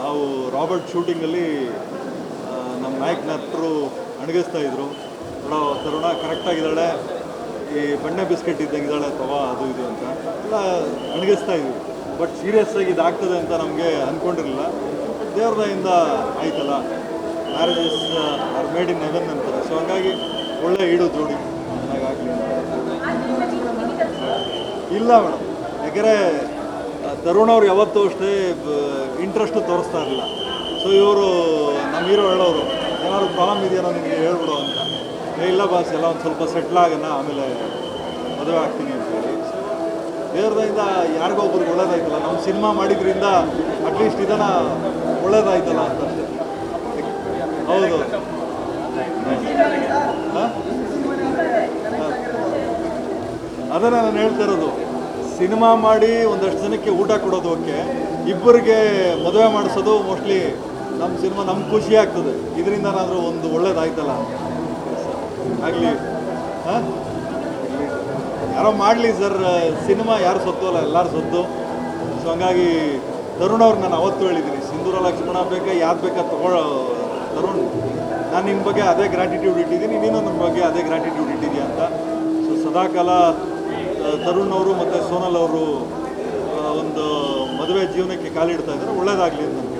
ನಾವು ರಾಬರ್ಟ್ ಶೂಟಿಂಗಲ್ಲಿ ನಮ್ಮ ನಾಯಕ ನಟರು ಅಣಗಿಸ್ತಾ ಇದ್ರು. ನೋಡೋ, ತರುಣ ಕರೆಕ್ಟಾಗಿದ್ದಾಳೆ ಈ ಬಣ್ಣೆ ಬಿಸ್ಕೆಟ್ ಇದ್ದಂಗಿದ್ದಾಳೆ ಅಥವಾ ಅದು ಇದು ಅಂತ. ಎಲ್ಲ ಅಣಗಿಸ್ತಾ ಇದ್ವಿ. ಬಟ್ ಸೀರಿಯಸ್ ಆಗಿ ಇದಾಗ್ತದೆ ಅಂತ ನಮಗೆ ಅಂದ್ಕೊಂಡಿರಲಿಲ್ಲ ಬಟ್ ದೇವ್ರ ದಯಿಂದ ಆಯ್ತಲ್ಲ. Marriages are made in heaven ಅಂತಾರೆ. ಸೊ ಹಂಗಾಗಿ ಒಳ್ಳೆ ಈಡು ಜೋಡಿ. ಇಲ್ಲ, ಮೇಡಮ್. ಯಾಕೆಂದರೆ ತರುಣ್ ಅವ್ರು ಯಾವತ್ತೂ ಅಷ್ಟೇ ಇಂಟ್ರೆಸ್ಟು ತೋರಿಸ್ತಾ ಇರಲಿಲ್ಲ. ಸೊ ಇವರು ನಮ್ಮ ಹೀರೋ ಹೇಳೋರು, ಏನಾದ್ರು ಪ್ರಾಬ್ಲಮ್ ಇದೆಯಾ ನನಗೆ ಹೇಳ್ಬಿಡು ಅಂತ. ಏ, ಇಲ್ಲ ಬಾಸ್, ಎಲ್ಲ ಒಂದು ಸ್ವಲ್ಪ ಸೆಟ್ಲ್ ಆಗೋಣ, ಆಮೇಲೆ ಮದುವೆ ಆಗ್ತೀನಿ ಅಂತ ಹೇಳಿ. ಯಾರಿಗೋ ಒಬ್ರಿಗೆ ಒಳ್ಳೇದಾಯ್ತಲ್ಲ ನಮ್ಮ ಸಿನಿಮಾ ಮಾಡಿದ್ರಿಂದ ಅಟ್ಲೀಸ್ಟ್ ಇದನ್ನ ಒಳ್ಳೇದಾಯ್ತಲ್ಲ ಅಂತ ಹೌದು. ಅದನ್ನ ನಾನು ಹೇಳ್ತಾ ಇರೋದು. ಸಿನಿಮಾ ಮಾಡಿ ಒಂದಷ್ಟು ಜನಕ್ಕೆ ಊಟ ಕೊಡೋದು ಓಕೆ. ಇಬ್ಬರಿಗೆ ಮದುವೆ ಮಾಡಿಸೋದು ಮೋಸ್ಟ್ಲಿ ನಮ್ಮ ಸಿನಿಮಾ ನಮ್ಗೆ ಖುಷಿ ಆಗ್ತದೆ. ಇದರಿಂದನಾದರೂ ಒಂದು ಒಳ್ಳೇದಾಯ್ತಲ್ಲ? ಆಗಲಿ. ಹಾಂ? ಯಾರೋ ಮಾಡಲಿ ಸರ್, ಸಿನಿಮಾ ಯಾರು ಸೊತ್ತು ಅಲ್ಲ, ಎಲ್ಲರೂ ಸೊತ್ತು. ಸೊ ಹಂಗಾಗಿ ತರುಣ್ ಅವ್ರು ನಾನು ಅವತ್ತು ಹೇಳಿದ್ದೀನಿ. ಸಿಂಧೂರ ಲಕ್ಷ್ಮಣ ಬೇಕಾ ಯಾವ್ದು ಬೇಕಾ ತಗೊಳ್ಳೋ ತರುಣ್, ನಾನು ನಿನ್ನ ಬಗ್ಗೆ ಅದೇ ಗ್ರ್ಯಾಟಿಟ್ಯೂಡ್ ಇಟ್ಟಿದ್ದೀನಿ, ನೀನು ನನ್ನ ಬಗ್ಗೆ ಅದೇ ಗ್ರ್ಯಾಟಿಟ್ಯೂಡ್ ಇಟ್ಟಿದ್ಯಾ ಅಂತ. ಸೊ ಸದಾಕಾಲ ತರುಣ್ ಅವರು ಮತ್ತು ಸೋನಲ್ ಅವರು ಒಂದು ಮದುವೆ ಜೀವನಕ್ಕೆ ಕಾಲಿಡ್ತಾ ಇದ್ದಾರೆ. ಒಳ್ಳೇದಾಗಲಿ ನಾನು